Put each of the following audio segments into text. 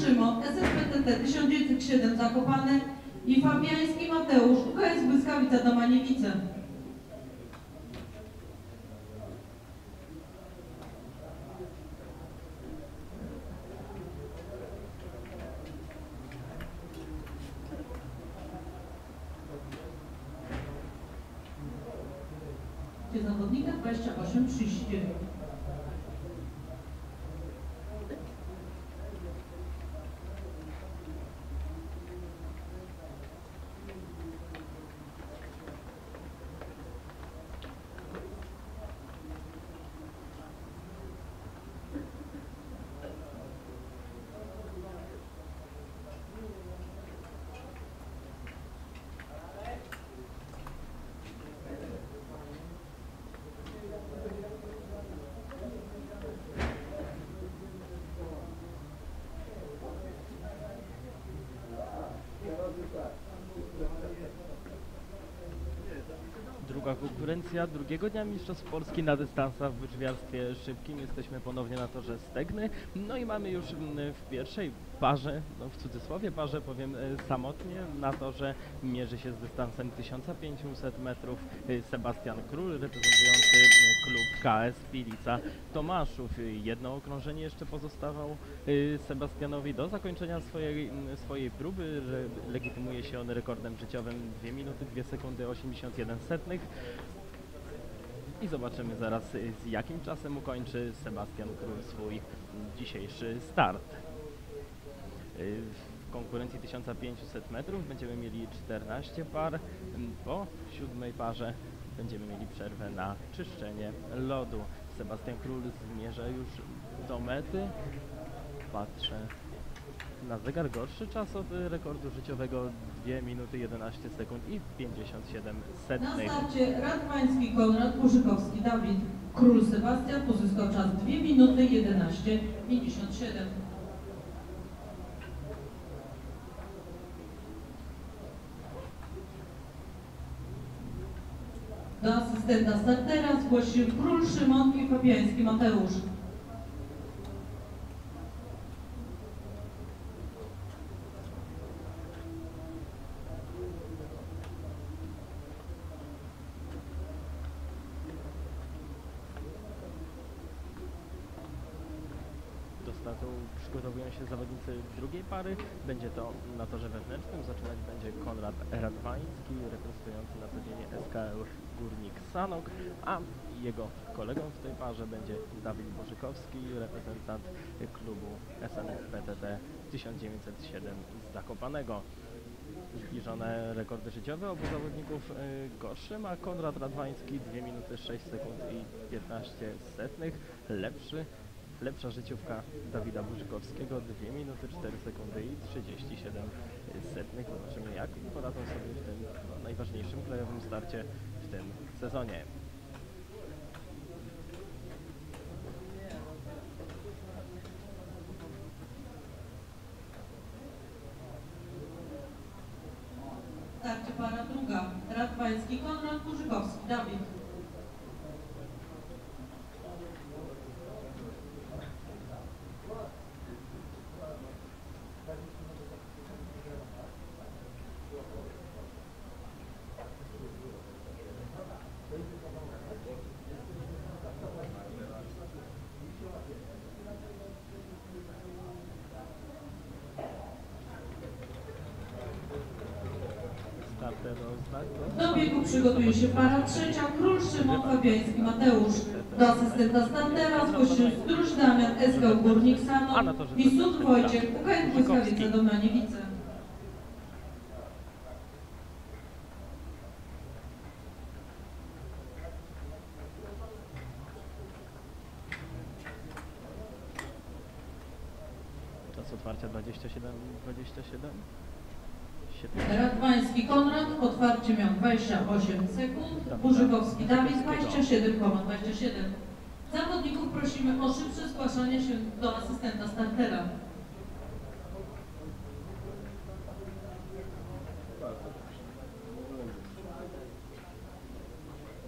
Szymon, SSPTT 1907 Zakopane i Fabiański Mateusz, UKS Błyskawica Domaniewice. Gdzie zawodnika 28 39. Druga konkurencja drugiego dnia Mistrzostw Polski na dystansach w łyżwiarstwie szybkim. Jesteśmy ponownie na torze Stegny. No i mamy już mm, w pierwszej parze, no w cudzysłowie parze powiem e, samotnie, na torze mierzy się z dystansem 1500 metrów e, Sebastian Król reprezentujący e, klub KS Pilica Tomaszów. E, Jedno okrążenie jeszcze pozostawał e, Sebastianowi do zakończenia swojej, m, swojej próby. Legitymuje się on rekordem życiowym 2 minuty 2 sekundy 81 setnych. I zobaczymy zaraz y, z jakim czasem ukończy Sebastian Król swój mm, dzisiejszy start. Y, W konkurencji 1500 metrów będziemy mieli 14 par. Mm, Po siódmej parze będziemy mieli przerwę na czyszczenie lodu. Sebastian Król zmierza już do mety. Patrzę na zegar gorszy czas od rekordu życiowego 2 minuty 11 sekund i 57 Na setnych. starcie Radwański Konrad Puszykowski Dawid. Król Sebastian pozyskał czas 2 minuty 11 57. Do asystenta startera zgłosił Król Szymon i Fabiański Mateusz. Do startu przygotowują się zawodnicy drugiej pary. Będzie to na torze wewnętrznym. Zaczynać będzie Konrad Radwański, reprezentujący na co dzień SKL Górnik Sanok, a jego kolegą w tej parze będzie Dawid Bożykowski, reprezentant klubu SNPTT 1907 z Zakopanego. Zbliżone rekordy życiowe obu zawodników y, gorszy ma Konrad Radwański 2 minuty 6 sekund i 15 setnych, lepszy Lepsza życiówka Dawida Burzykowskiego 2 minuty 4 sekundy i 37 setnych. Zobaczymy jak poradzą sobie w tym no, najważniejszym krajowym starcie w tym sezonie. Starcie para druga. Radwański Konrad Puszykowski Dawid. Starter oznak. Do biegu przygotuje się para trzecia, Król Szymon Fabiański Mateusz. Do asystenta startera zgłosił Stróż Damian, SK Górnik Sano i Sud Wojciech, UKM. Błyskawice Domaniewice. Czas otwarcia 27, 27. Radwański Konrad, otwarcie miał 28 sekund, Burzykowski Dawid 27,27. Zawodników prosimy o szybsze zgłaszanie się do asystenta startera.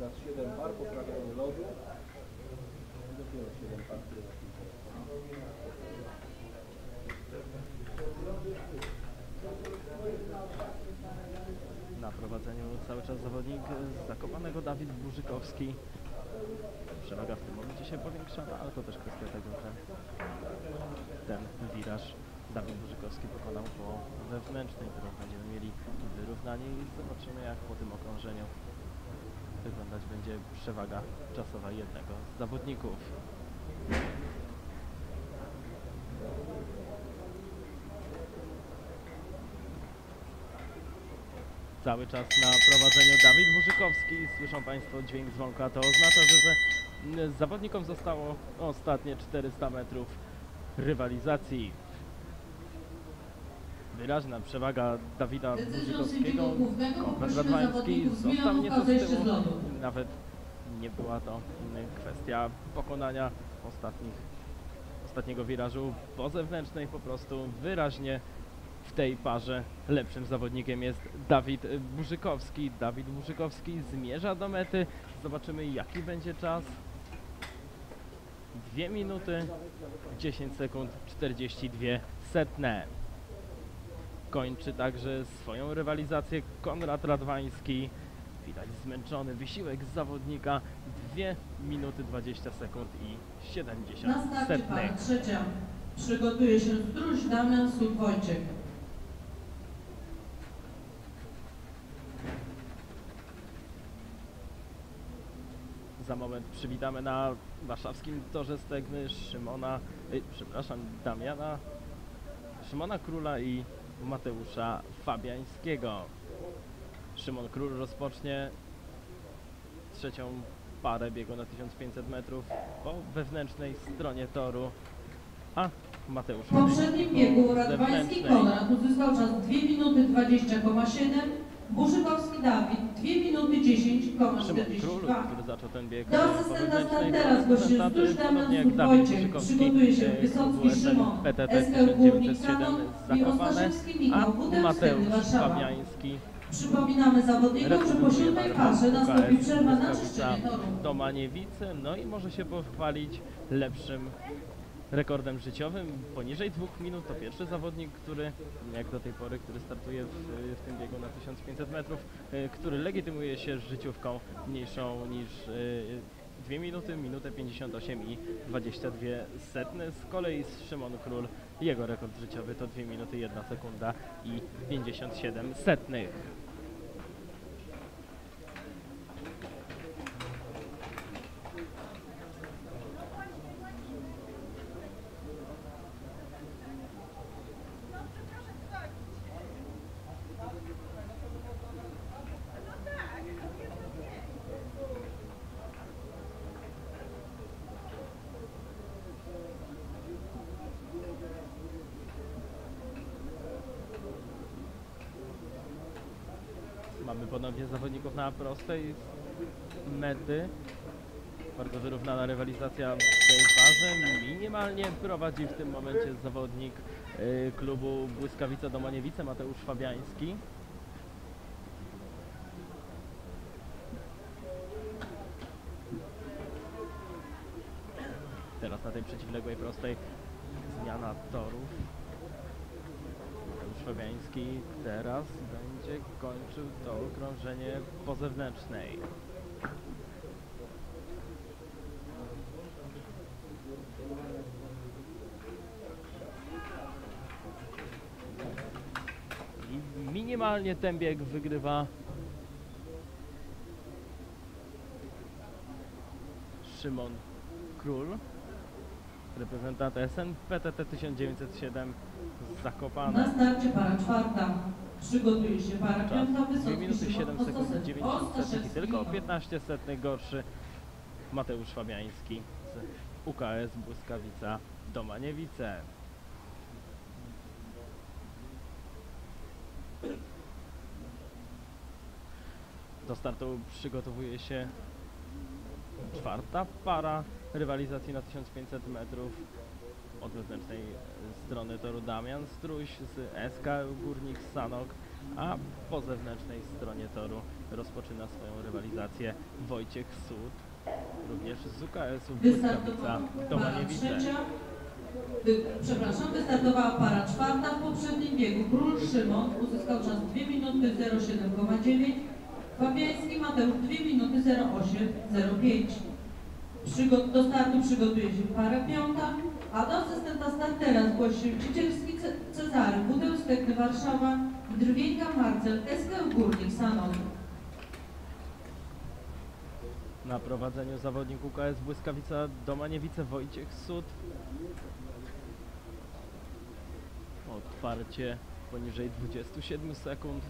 Raz 7 par, lodu. I dopiero 7 par, które na piłce. Cały czas zawodnik z Zakopanego Dawid Burzykowski. Przewaga w tym momencie się powiększa, no ale to też kwestia tego, że ten wiraż Dawid Burzykowski pokonał po wewnętrznej. Teraz będziemy mieli wyrównanie i zobaczymy jak po tym okrążeniu wyglądać będzie przewaga czasowa jednego z zawodników. Cały czas na prowadzeniu Dawid Burzykowski. Słyszą Państwo dźwięk dzwonka. To oznacza, że, że zawodnikom zostało ostatnie 400 metrów rywalizacji. Wyraźna przewaga Dawida Burzykowskiego. Konrad Radwański został nieco z tyłu. Nawet nie była to kwestia pokonania ostatnich, ostatniego wirażu po zewnętrznej. Po prostu wyraźnie w tej parze lepszym zawodnikiem jest Dawid Burzykowski. Dawid Burzykowski zmierza do mety. Zobaczymy jaki będzie czas. 2 minuty 10 sekund 42 setne. Kończy także swoją rywalizację Konrad Radwański. Widać zmęczony wysiłek zawodnika 2 minuty 20 sekund i 70 Na starcie para setnych. trzecia. Przygotuje się Zdróż Damian Za moment przywitamy na warszawskim torze Stegny Szymona, y, przepraszam, Damiana, Szymona Króla i Mateusza Fabiańskiego. Szymon Król rozpocznie trzecią parę biegu na 1500 metrów po wewnętrznej stronie toru, a Mateusz W poprzednim po biegu Radwański. Konrad uzyskał czas 2 minuty 20,7, Burzykowski Dawid 2 minuty Szymon Król, 10,42. który zaczął ten bieg Do asystenta startera zgłosił Zdróż Damian Dawid Wojciech. Przygotuje się e, Wysocki Szymon, SK Górnik 1907 Sanon z i a Michał Butel Mateusz Warszawa. Fabiański Przypominamy zawodnikom, że po siódmej parze nastąpi przerwa na czyszczenie toru. do Maniewicy, no i może się pochwalić lepszym rekordem życiowym poniżej dwóch minut. To pierwszy zawodnik, który jak do tej pory, który startuje w, w tym biegu na 1500 metrów, y, który legitymuje się życiówką mniejszą niż 2 minuty, minutę 58 i 22 setne. Z kolei Szymon Król, jego rekord życiowy to 2 minuty 1 sekunda i 57 setnych. Mamy na prostej mety. Bardzo wyrównana rywalizacja w tej parze. Minimalnie prowadzi w tym momencie zawodnik y, klubu Błyskawica Domaniewice Mateusz Fabiański. Teraz na tej przeciwległej prostej zmiana torów. Fabiański teraz będzie kończył to okrążenie po zewnętrznej. I minimalnie ten bieg wygrywa Szymon Król, reprezentant SN PTT 1907 z Zakopane. Na starcie para czwarta. Przygotuje się para Czas piąta 2 Wysocki minuty Szymon 7 sekund Ostaszewski- 90 sekund i Ostaszewski tylko o Michał. 15 setnych gorszy Mateusz Fabiański z UKS Błyskawica Domaniewice. Do startu przygotowuje się czwarta para rywalizacji na 1500 metrów od wewnętrznej strony toru Damian Struś z SK Górnik Sanok, a po zewnętrznej stronie toru rozpoczyna swoją rywalizację Wojciech Sud, również z UKS-u Błyskawica. Wy, przepraszam, wystartowała para czwarta w poprzednim biegu. Król Szymon uzyskał czas 2 minuty 07,9. Fabiański Mateusz 2 minuty 08.05. Przygo- do startu przygotuje się para piąta, a do asystenta startera zgłosi się Ciecielski Ce- Cezary, Budeł Warszawa i Drwienka Marcel, SKL Górnik Sanok. Na prowadzeniu zawodnik UKS Błyskawica Domaniewice Wojciech Sud. Otwarcie poniżej 27 sekund.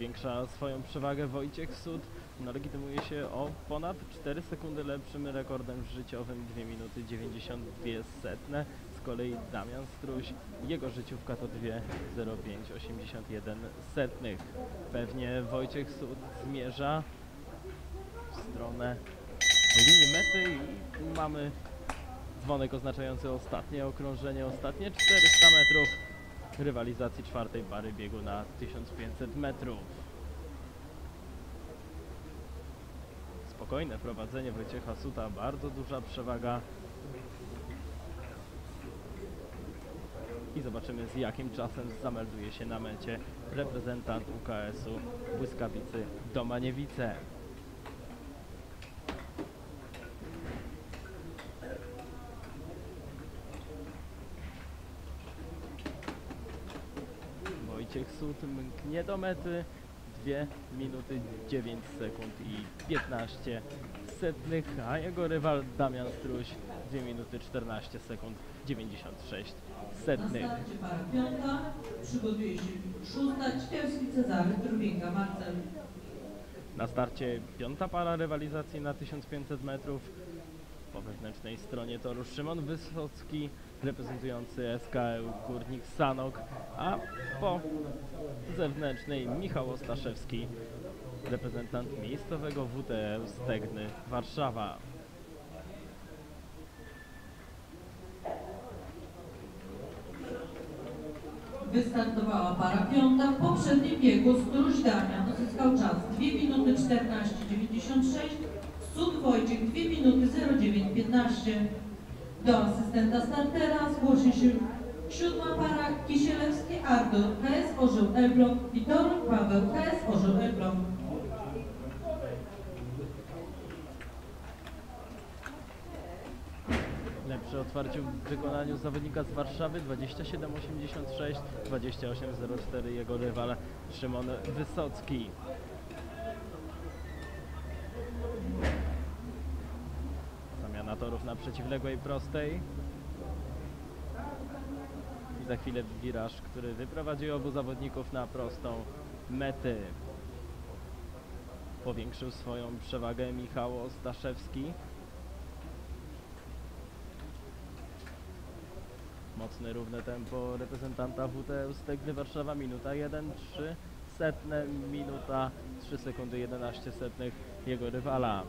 Powiększa swoją przewagę Wojciech Sud. No, legitymuje się o ponad 4 sekundy lepszym rekordem życiowym 2 minuty 92 setne. Z kolei Damian Struś, jego życiówka to 2.0581 setnych. Pewnie Wojciech Sud zmierza w stronę linii mety i mamy dzwonek oznaczający ostatnie okrążenie, ostatnie 400 metrów rywalizacji czwartej pary biegu na 1500 metrów. Spokojne prowadzenie Wojciecha Suta, bardzo duża przewaga. I zobaczymy z jakim czasem zamelduje się na mecie reprezentant UKS-u Błyskawicy Domaniewice. Wojciech Sud mknie do mety 2 minuty 9 sekund i 15 setnych, a jego rywal Damian Struś 2 minuty 14 sekund 96 Na setnych. starcie para piąta przygotuje się szósta Ciecielski Cezary, Drwienka Marcel. Na starcie piąta para rywalizacji na 1500 metrów. Po wewnętrznej stronie toru Szymon Wysocki reprezentujący SKL Górnik Sanok, a po zewnętrznej Michał Ostaszewski reprezentant miejscowego WTL Stegny Warszawa. Wystartowała para piąta. W poprzednim biegu Struś Damian uzyskał czas 2 minuty 14,96, Sud Wojciech 2 minuty 09,15. Do asystenta startera zgłosi się siódma para Kisielewski Artur KS Orzeł Elbląg i Toruń Paweł KS Orzeł Elbląg. Lepsze otwarcie w wykonaniu zawodnika z Warszawy 27,86, 28,04 jego rywal Szymon Wysocki. Zamiana torów na przeciwległej prostej. Za chwilę wiraż, który wyprowadzi obu zawodników na prostą mety. Powiększył swoją przewagę Michał Ostaszewski. Mocne, równe tempo reprezentanta WTL Stegny Warszawa, minuta 1, 3 setne, minuta 3 sekundy 11 setnych jego rywala.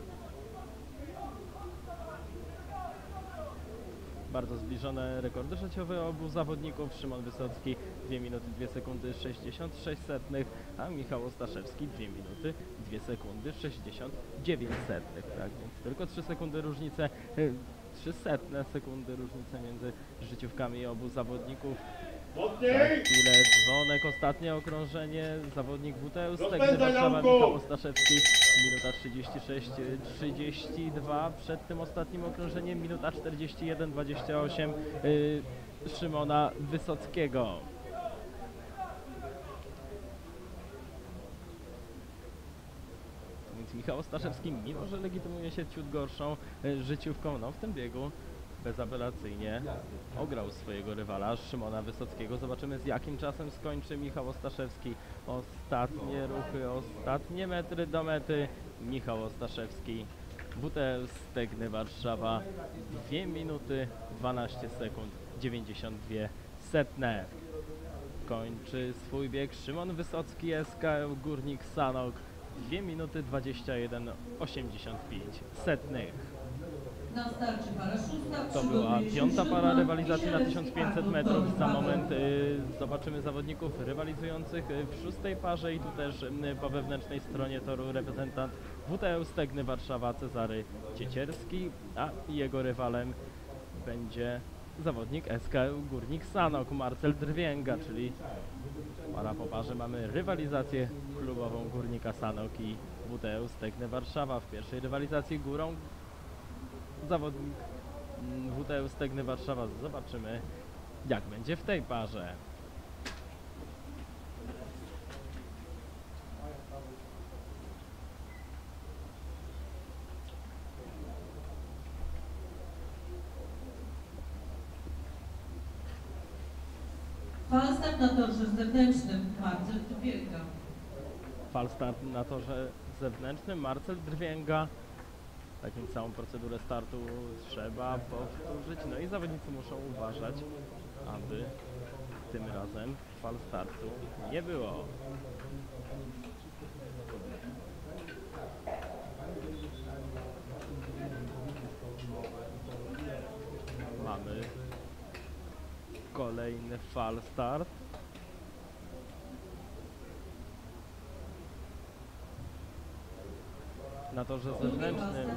Bardzo zbliżone rekordy życiowe obu zawodników. Szymon Wysocki 2 minuty 2 sekundy 66 setnych, a Michał Ostaszewski 2 minuty 2 sekundy 69 setnych. Tak więc tylko 3 sekundy różnice, y, 3 setne sekundy różnice między życiówkami obu zawodników. Za chwilę dzwonek, ostatnie okrążenie, zawodnik WTL Stegny Warszawa! Michał Ostaszewski, minuta 36-32, przed tym ostatnim okrążeniem minuta 41-28 y, Szymona Wysockiego. Więc Michał Ostaszewski, mimo że legitymuje się ciut gorszą y, życiówką, no w tym biegu bezapelacyjnie ograł swojego rywala Szymona Wysockiego. Zobaczymy z jakim czasem skończy Michał Ostaszewski. Ostatnie ruchy, ostatnie metry do mety. Michał Ostaszewski, WTL Stegny Warszawa. 2 minuty 12 sekund 92 setne. Kończy swój bieg Szymon Wysocki, SKL Górnik Sanok. 2 minuty 21,85 setnych. Na starcie para szósta. To była piąta para rywalizacji na Kisielewski, 1500 Artur, metrów. Za moment y, zobaczymy zawodników rywalizujących y, w szóstej parze i tu też y, po wewnętrznej stronie toru reprezentant WTU Stegny Warszawa Cezary Ciecierski, a jego rywalem będzie zawodnik SK Górnik Sanok Marcel Drwięga, czyli para po parze mamy rywalizację klubową Górnika Sanok i WTU Stegny Warszawa. W pierwszej rywalizacji górą zawodnik mm, WTU Stegny Warszawa. Zobaczymy, jak będzie w tej parze. Falstart na torze zewnętrznym. Marcel Tubielka. Falstart na torze zewnętrznym. Marcel Drwięga. Tak więc całą procedurę startu trzeba powtórzyć. No i zawodnicy muszą uważać, aby tym razem fal startu nie było. Mamy kolejny fal start. Na torze zewnętrznym.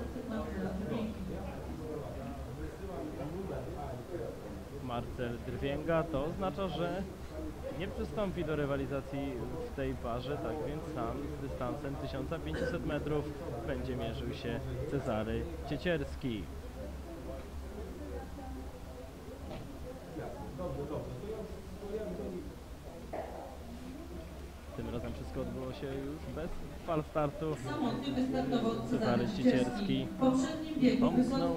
Marcel Drwięga, to oznacza, że nie przystąpi do rywalizacji w tej parze, tak więc sam z dystansem 1500 metrów będzie mierzył się Cezary Ciecierski. Tym razem wszystko odbyło się już bez fal startu. Cezary. W biegu Pomknął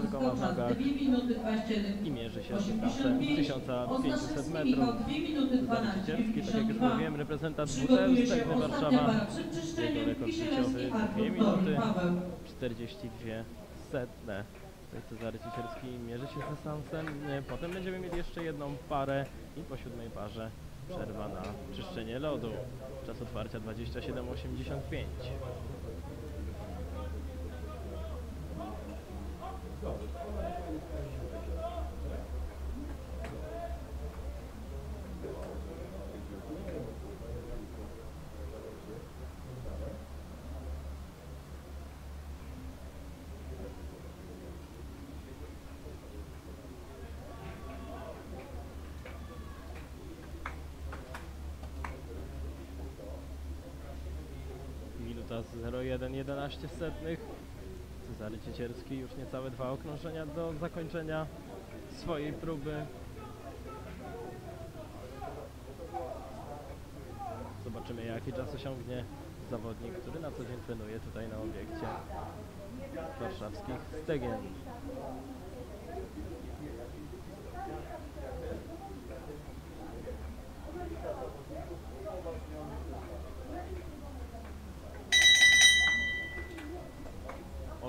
tylko na czas nogach 2 minuty 21 i mierzy się z dystansem 85. 1500 Ostaszewski metrów. Michał 2 minuty Cezary 12 Ciecierski, tak jak już 52. mówiłem, reprezentant się Stegny Warszawa. Jego rekord życiowy Artur 2 Toruń minuty Paweł. 42 setne. Tutaj Cezary Ciecierski mierzy się z dystansem. Potem będziemy mieli jeszcze jedną parę i po siódmej parze przerwa na czyszczenie lodu. Czas otwarcia 27,85. Minuta z 0,111 setnych. Cezary Ciecierski już niecałe dwa okrążenia do zakończenia swojej próby. Zobaczymy jaki czas osiągnie zawodnik, który na co dzień trenuje tutaj na obiekcie warszawskich Stegen.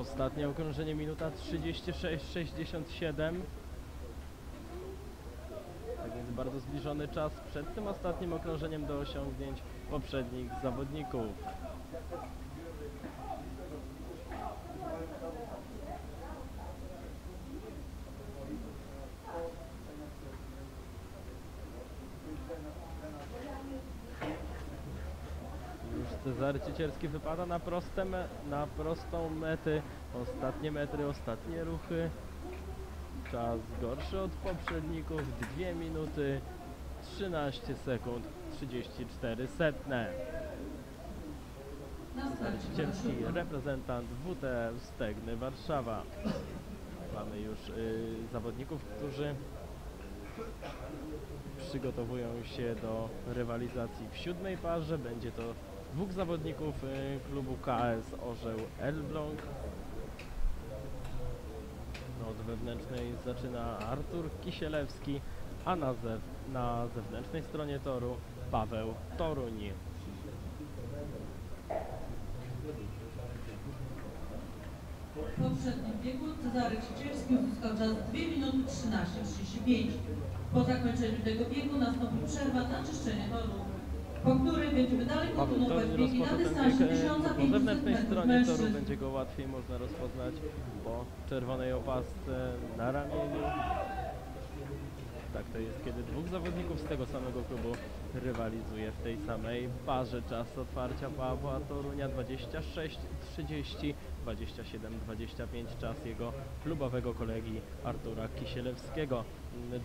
Ostatnie okrążenie minuta 36,67. Tak więc bardzo zbliżony czas przed tym ostatnim okrążeniem do osiągnięć poprzednich zawodników. Już Cezary Ciecierski wypada na, proste me, na prostą mety. Ostatnie metry, ostatnie ruchy. Czas gorszy od poprzedników. 2 minuty 13 sekund 34 setne. Cezary Ciecierski, reprezentant WTF Stegny Warszawa. Mamy już y, zawodników, którzy przygotowują się do rywalizacji w siódmej parze. Będzie to dwóch zawodników y, klubu KS Orzeł Elbląg. Od wewnętrznej zaczyna Artur Kisielewski, a na, zew na zewnętrznej stronie toru Paweł Toruń. W poprzednim biegu Cezary Ciecierski uzyskał czas 2 minuty 13,35. Po zakończeniu tego biegu nastąpi przerwa na czyszczenie toru. Po której będziemy dalej kontynuować biegi na dystansie bieg e, 1500 po zewnętrznej metrów stronie toru, będzie go łatwiej można rozpoznać po czerwonej opasce na ramieniu. Tak to jest, kiedy dwóch zawodników z tego samego klubu rywalizuje w tej samej parze. Czas otwarcia Pawła Torunia 26-30, 27-25 czas jego klubowego kolegi Artura Kisielewskiego.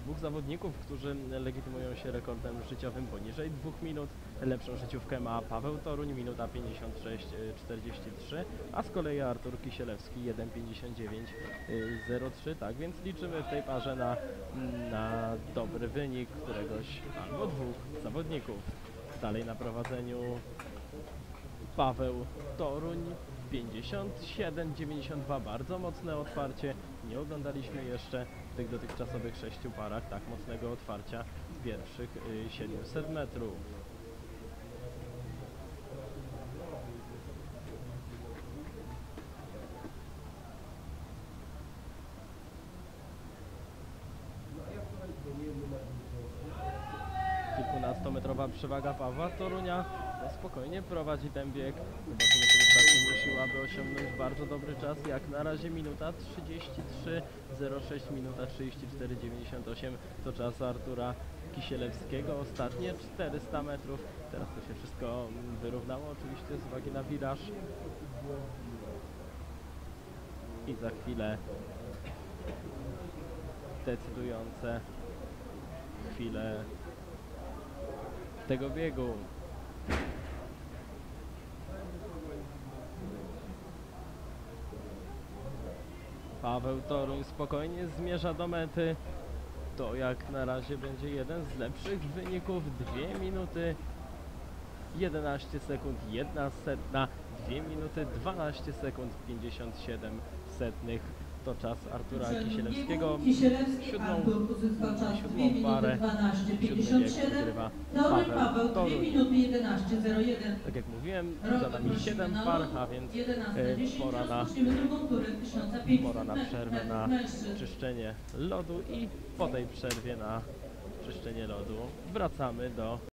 Dwóch zawodników, którzy legitymują się rekordem życiowym poniżej dwóch minut. Lepszą życiówkę ma Paweł Toruń, minuta 56-43, a z kolei Artur Kisielewski 1.59.03. Tak więc liczymy w tej parze na, na dobry wynik któregoś albo dwóch zawodników. Dalej na prowadzeniu Paweł Toruń 57-92, bardzo mocne otwarcie. Nie oglądaliśmy jeszcze w tych dotychczasowych sześciu parach tak mocnego otwarcia z pierwszych y, 700 metrów. Kilkunastometrowa przewaga Pawła Torunia. Spokojnie prowadzi ten bieg. Zobaczymy, kiedy startuje siła, aby osiągnąć bardzo dobry czas. Jak na razie minuta 33.06, minuta 34.98 to czas Artura Kisielewskiego. Ostatnie 400 metrów. Teraz to się wszystko wyrównało oczywiście z uwagi na wiraż. I za chwilę decydujące chwile tego biegu. Paweł Toruń spokojnie zmierza do mety. To jak na razie będzie jeden z lepszych wyników. 2 minuty 11 sekund, 1 setna, 2 minuty 12 sekund 57 setnych. To czas Artura Kisielewskiego. Siódmą- Artur uzyskał czas 2 siódmą minuty parę. 12, Siódmy 57. wygrywa Paweł Paweł 2 Toruń. minuty 11, 01. Tak jak mówiłem, za nami prosimy 7 na par, a więc 11, e, 10, pora na, rozpoczniemy drugą turę 1500 pora na przerwę na czyszczenie lodu i po tej przerwie na czyszczenie lodu wracamy do